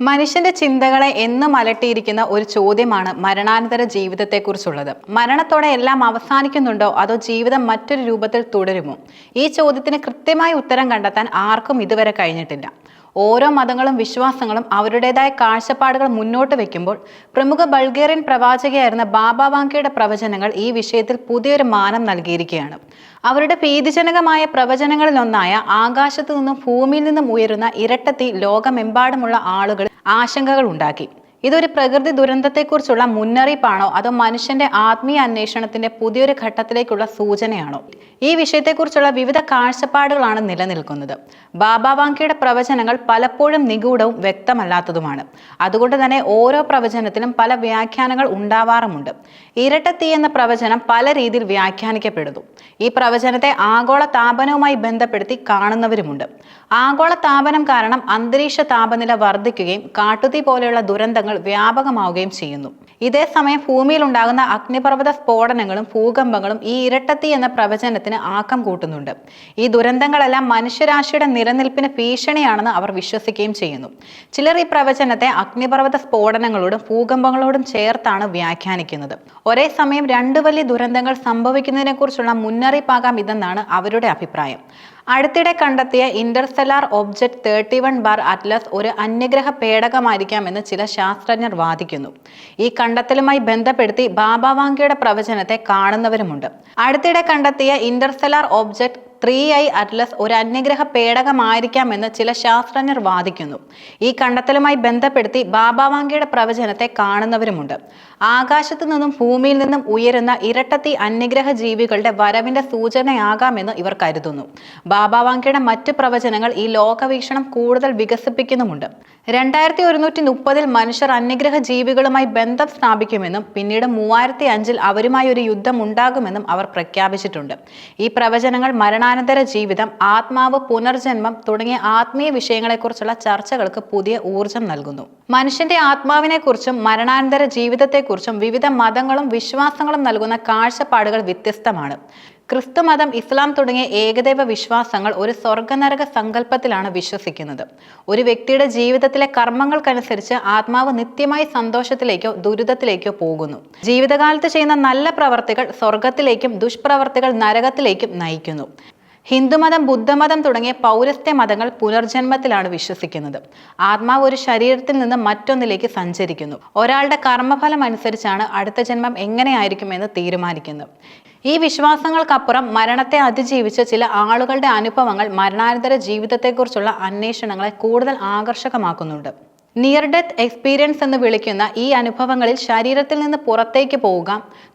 മനുഷ്യന്റെ ചിന്തകളെ എന്നും അലട്ടിയിരിക്കുന്ന ഒരു ചോദ്യമാണ് മരണാനന്തര ജീവിതത്തെക്കുറിച്ചുള്ളത്. മരണത്തോടെ എല്ലാം അവസാനിക്കുന്നുണ്ടോ? അതോ ജീവിതം മറ്റൊരു രൂപത്തിൽ തുടരുമോ? ഈ ചോദ്യത്തിന് കൃത്യമായ ഉത്തരം കണ്ടെത്താൻ ആർക്കും ഇതുവരെ കഴിഞ്ഞിട്ടില്ല. ഓരോ മതങ്ങളും വിശ്വാസങ്ങളും അവരുടേതായ കാഴ്ചപ്പാടുകൾ മുന്നോട്ട് വെക്കുമ്പോൾ പ്രമുഖ ബൾഗേറിയൻ പ്രവാചകയായിരുന്ന ബാബ വാങ്കയുടെ പ്രവചനങ്ങൾ ഈ വിഷയത്തിൽ പുതിയൊരു മാനം നൽകിയിരിക്കുകയാണ്. അവരുടെ ഭീതിജനകമായ പ്രവചനങ്ങളിലൊന്നായ ആകാശത്തു നിന്നും ഭൂമിയിൽ നിന്നും ഉയരുന്ന ഇരട്ടത്തി ലോകമെമ്പാടുമുള്ള ആളുകൾ ആശങ്കകൾ ഉണ്ടാക്കി ഇതൊരു പ്രകൃതി ദുരന്തത്തെക്കുറിച്ചുള്ള മുന്നറിയിപ്പാണോ? അതോ മനുഷ്യന്റെ ആത്മീയ അന്വേഷണത്തിന്റെ പുതിയൊരു ഘട്ടത്തിലേക്കുള്ള സൂചനയാണോ? ഈ വിഷയത്തെക്കുറിച്ചുള്ള വിവിധ കാഴ്ചപ്പാടുകളാണ് നിലനിൽക്കുന്നത്. ബാബ വാങ്കിയുടെ പ്രവചനങ്ങൾ പലപ്പോഴും നിഗൂഢവും വ്യക്തമല്ലാത്തതുമാണ്. അതുകൊണ്ട് തന്നെ ഓരോ പ്രവചനത്തിലും പല വ്യാഖ്യാനങ്ങൾ ഉണ്ടാവാറുമുണ്ട്. ഇരട്ടത്തീ എന്ന പ്രവചനം പല രീതിയിൽ വ്യാഖ്യാനിക്കപ്പെടുന്നു. ഈ പ്രവചനത്തെ ആഗോള താപനവുമായി ബന്ധപ്പെടുത്തി കാണുന്നവരുമുണ്ട്. ആഗോള താപനം കാരണം അന്തരീക്ഷ താപനില വർദ്ധിക്കുകയും കാട്ടുതീ പോലെയുള്ള ദുരന്തങ്ങൾ വ്യാപകമാവുകയും ചെയ്യുന്നു. ഇതേ സമയം ഭൂമിയിൽ ഉണ്ടാകുന്ന അഗ്നിപർവത സ്ഫോടനങ്ങളും ഭൂകമ്പങ്ങളും ഈ ഇരട്ടത്തി എന്ന പ്രവചനത്തിന് ആക്കം കൂട്ടുന്നുണ്ട്. ഈ ദുരന്തങ്ങളെല്ലാം മനുഷ്യരാശിയുടെ നിലനിൽപ്പിന് ഭീഷണിയാണെന്ന് അവർ വിശ്വസിക്കുകയും ചെയ്യുന്നു. ചിലർ ഈ പ്രവചനത്തെ അഗ്നിപർവത സ്ഫോടനങ്ങളോടും ഭൂകമ്പങ്ങളോടും ചേർത്താണ് വ്യാഖ്യാനിക്കുന്നത്. ഒരേ സമയം രണ്ട് വലിയ ദുരന്തങ്ങൾ സംഭവിക്കുന്നതിനെക്കുറിച്ചുള്ള മുന്നറിയിപ്പാകാം ഇതെന്നാണ് അവരുടെ അഭിപ്രായം. അടുത്തിടെ കണ്ടെത്തിയ interstellar object thirty one bar Atlas ഒരു അന്യഗ്രഹ പേടകമായിരിക്കാമെന്ന് ചില ശാസ്ത്രജ്ഞർ വാദിക്കുന്നു. ഈ കണ്ടെത്തലുമായി ബന്ധപ്പെടുത്തി ബാബാവാങ്കയുടെ പ്രവചനത്തെ കാണുന്നവരുമുണ്ട്. അടുത്തിടെ കണ്ടെത്തിയ interstellar object three I Atlas ഒരു അന്യഗ്രഹ പേടകമായിരിക്കാമെന്ന് ചില ശാസ്ത്രജ്ഞർ വാദിക്കുന്നു. ഈ കണ്ടെത്തലുമായി ബന്ധപ്പെടുത്തി ബാബാവാങ്കയുടെ പ്രവചനത്തെ കാണുന്നവരുമുണ്ട്. ആകാശത്തു നിന്നും ഭൂമിയിൽ നിന്നും ഉയരുന്ന ഇരട്ടത്തി അന്യഗ്രഹ ജീവികളുടെ വരവിന്റെ സൂചനയാകാമെന്ന് ഇവർ കരുതുന്നു. ബാബാവാങ്കയുടെ മറ്റ് പ്രവചനങ്ങൾ ഈ ലോകവീക്ഷണം കൂടുതൽ വികസിപ്പിക്കുന്നുമുണ്ട്. രണ്ടായിരത്തി ഒരുന്നൂറ്റി മുപ്പതിൽ മനുഷ്യർ അന്യഗ്രഹ ജീവികളുമായി ബന്ധം സ്ഥാപിക്കുമെന്നും പിന്നീട് മൂവായിരത്തി അഞ്ചിൽ അവരുമായി ഒരു യുദ്ധം ഉണ്ടാകുമെന്നും അവർ പ്രഖ്യാപിച്ചിട്ടുണ്ട്. ഈ പ്രവചനങ്ങൾ മരണാനന്തര ജീവിതം ആത്മാവ് പുനർജന്മം തുടങ്ങിയ ആത്മീയ വിഷയങ്ങളെക്കുറിച്ചുള്ള ചർച്ചകൾക്ക് പുതിയ ഊർജം നൽകുന്നു. മനുഷ്യന്റെ ആത്മാവിനെക്കുറിച്ചും മരണാനന്തര ജീവിതത്തെക്കുറിച്ചും വിവിധ മതങ്ങളും വിശ്വാസങ്ങളും നൽകുന്ന കാഴ്ചപ്പാടുകൾ വ്യത്യസ്തമാണ്. ക്രിസ്തുമതം ഇസ്ലാം തുടങ്ങിയ ഏകദൈവ വിശ്വാസങ്ങൾ ഒരു സ്വർഗനരക സങ്കല്പത്തിലാണ് വിശ്വസിക്കുന്നത്. ഒരു വ്യക്തിയുടെ ജീവിതത്തിലെ കർമ്മങ്ങൾക്കനുസരിച്ച് ആത്മാവ് നിത്യമായി സന്തോഷത്തിലേക്കോ ദുരിതത്തിലേക്കോ പോകുന്നു. ജീവിതകാലത്ത് ചെയ്യുന്ന നല്ല പ്രവർത്തികൾ സ്വർഗത്തിലേക്കും ദുഷ്പ്രവർത്തികൾ നരകത്തിലേക്കും നയിക്കുന്നു. ഹിന്ദുമതം ബുദ്ധമതം തുടങ്ങിയ പൗരസ്ത്യ മതങ്ങൾ പുനർജന്മത്തിലാണ് വിശ്വസിക്കുന്നത്. ആത്മാവ് ഒരു ശരീരത്തിൽ നിന്ന് മറ്റൊന്നിലേക്ക് സഞ്ചരിക്കുന്നു. ഒരാളുടെ കർമ്മഫലം അനുസരിച്ചാണ് അടുത്ത ജന്മം എങ്ങനെയായിരിക്കുമെന്ന് തീരുമാനിക്കുന്നത്. ഈ വിശ്വാസങ്ങൾക്കപ്പുറം മരണത്തെ അതിജീവിച്ച ചില ആളുകളുടെ അനുഭവങ്ങൾ മരണാനന്തര ജീവിതത്തെക്കുറിച്ചുള്ള അന്വേഷണങ്ങളെ കൂടുതൽ ആകർഷകമാക്കുന്നുണ്ട്. നിയർ ഡെത്ത് എക്സ്പീരിയൻസ് എന്ന് വിളിക്കുന്ന ഈ അനുഭവങ്ങളിൽ ശരീരത്തിൽ നിന്ന് പുറത്തേക്ക് പോവുക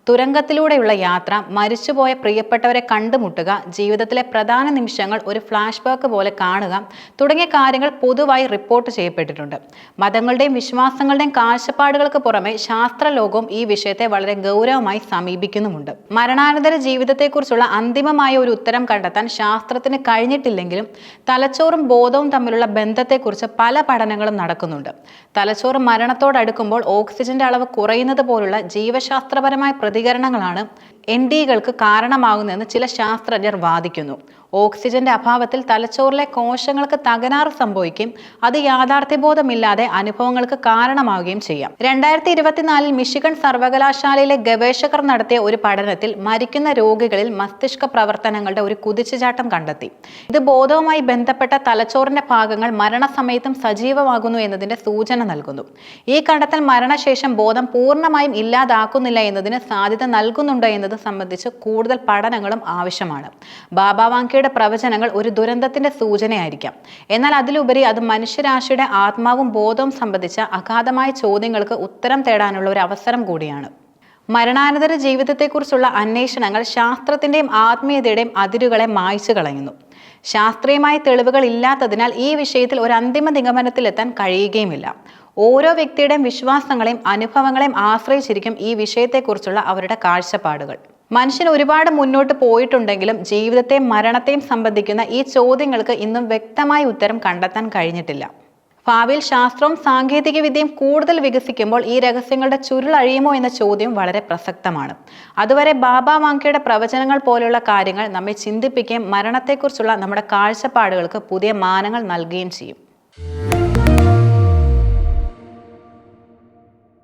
തുരങ്കത്തിലൂടെയുള്ള യാത്ര മരിച്ചുപോയ പ്രിയപ്പെട്ടവരെ കണ്ടുമുട്ടുക ജീവിതത്തിലെ പ്രധാന നിമിഷങ്ങൾ ഒരു ഫ്ലാഷ് ബാക്ക് പോലെ കാണുക തുടങ്ങിയ കാര്യങ്ങൾ പൊതുവായി റിപ്പോർട്ട് ചെയ്യപ്പെട്ടിട്ടുണ്ട്. മതങ്ങളുടെയും വിശ്വാസങ്ങളുടെയും കാഴ്ചപ്പാടുകൾക്ക് പുറമെ ശാസ്ത്രലോകവും ഈ വിഷയത്തെ വളരെ ഗൗരവമായി സമീപിക്കുന്നുമുണ്ട്. മരണാനന്തര ജീവിതത്തെക്കുറിച്ചുള്ള അന്തിമമായ ഒരു ഉത്തരം കണ്ടെത്താൻ ശാസ്ത്രത്തിന് കഴിഞ്ഞിട്ടില്ലെങ്കിലും തലച്ചോറും ബോധവും തമ്മിലുള്ള ബന്ധത്തെക്കുറിച്ച് പല പഠനങ്ങളും നടക്കുന്നുണ്ട്. തലച്ചോറ് മരണത്തോടടുക്കുമ്പോൾ ഓക്സിജന്റെ അളവ് കുറയുന്നത് പോലുള്ള ജീവശാസ്ത്രപരമായ പ്രതികരണങ്ങളാണ് എൻ ഡികൾക്ക് കാരണമാകുന്നതെന്ന് ചില ശാസ്ത്രജ്ഞർ വാദിക്കുന്നു. ഓക്സിജന്റെ അഭാവത്തിൽ തലച്ചോറിലെ കോശങ്ങൾക്ക് തകരാറ് സംഭവിക്കും. അത് യാഥാർത്ഥ്യബോധമില്ലാതെ അനുഭവങ്ങൾക്ക് കാരണമാവുകയും ചെയ്യാം. രണ്ടായിരത്തി ഇരുപത്തിനാലിൽ മിഷിഗൺ സർവകലാശാലയിലെ ഗവേഷകർ നടത്തിയ ഒരു പഠനത്തിൽ മരിക്കുന്ന രോഗികളിൽ മസ്തിഷ്ക പ്രവർത്തനങ്ങളുടെ ഒരു കുതിച്ചുചാട്ടം കണ്ടെത്തി. ഇത് ബോധവുമായി ബന്ധപ്പെട്ട തലച്ചോറിന്റെ ഭാഗങ്ങൾ മരണസമയത്തും സജീവമാകുന്നു എന്നതിന്റെ സൂചന നൽകുന്നു. ഈ കണ്ടെത്തൽ മരണശേഷം ബോധം പൂർണമായും ഇല്ലാതാക്കുന്നില്ല എന്നതിന് സാധ്യത നൽകുന്നുണ്ടോ എന്നത് സംബന്ധിച്ച് കൂടുതൽ പഠനങ്ങളും ആവശ്യമാണ്. ബാബാവാങ്കയുടെ പ്രവചനങ്ങൾ ഒരു ദുരന്തത്തിന്റെ സൂചനയായിരിക്കാം. എന്നാൽ അതിലുപരി അത് മനുഷ്യരാശിയുടെ ആത്മാവും ബോധവും സംബന്ധിച്ച അഗാധമായ ചോദ്യങ്ങൾക്ക് ഉത്തരം തേടാനുള്ള ഒരു അവസരം കൂടിയാണ്. മരണാനന്തര ജീവിതത്തെക്കുറിച്ചുള്ള അന്വേഷണങ്ങൾ ശാസ്ത്രത്തിന്റെയും ആത്മീയതയുടെയും അതിരുകളെ മായ്ച്ചു കളയുന്നു. ശാസ്ത്രീയമായ തെളിവുകൾ ഇല്ലാത്തതിനാൽ ഈ വിഷയത്തിൽ ഒരു അന്തിമ നിഗമനത്തിലെത്താൻ കഴിയുകയുമില്ല. ഓരോ വ്യക്തിയുടെയും വിശ്വാസങ്ങളെയും അനുഭവങ്ങളെയും ആശ്രയിച്ചിരിക്കും ഈ വിഷയത്തെക്കുറിച്ചുള്ള അവരുടെ കാഴ്ചപ്പാടുകൾ. മനുഷ്യൻ ഒരുപാട് മുന്നോട്ട് പോയിട്ടുണ്ടെങ്കിലും ജീവിതത്തെയും മരണത്തെയും സംബന്ധിക്കുന്ന ഈ ചോദ്യങ്ങൾക്ക് ഇന്നും വ്യക്തമായ ഉത്തരം കണ്ടെത്താൻ കഴിഞ്ഞിട്ടില്ല. ഭാവിയിൽ ശാസ്ത്രവും സാങ്കേതിക വിദ്യയും കൂടുതൽ വികസിക്കുമ്പോൾ ഈ രഹസ്യങ്ങളുടെ ചുരുളഴിയുമോ എന്ന ചോദ്യം വളരെ പ്രസക്തമാണ്. അതുവരെ ബാബ വാങ്കയുടെ പ്രവചനങ്ങൾ പോലെയുള്ള കാര്യങ്ങൾ നമ്മെ ചിന്തിപ്പിക്കുകയും മരണത്തെക്കുറിച്ചുള്ള നമ്മുടെ കാഴ്ചപ്പാടുകൾക്ക് പുതിയ മാനങ്ങൾ നൽകുകയും ചെയ്യും.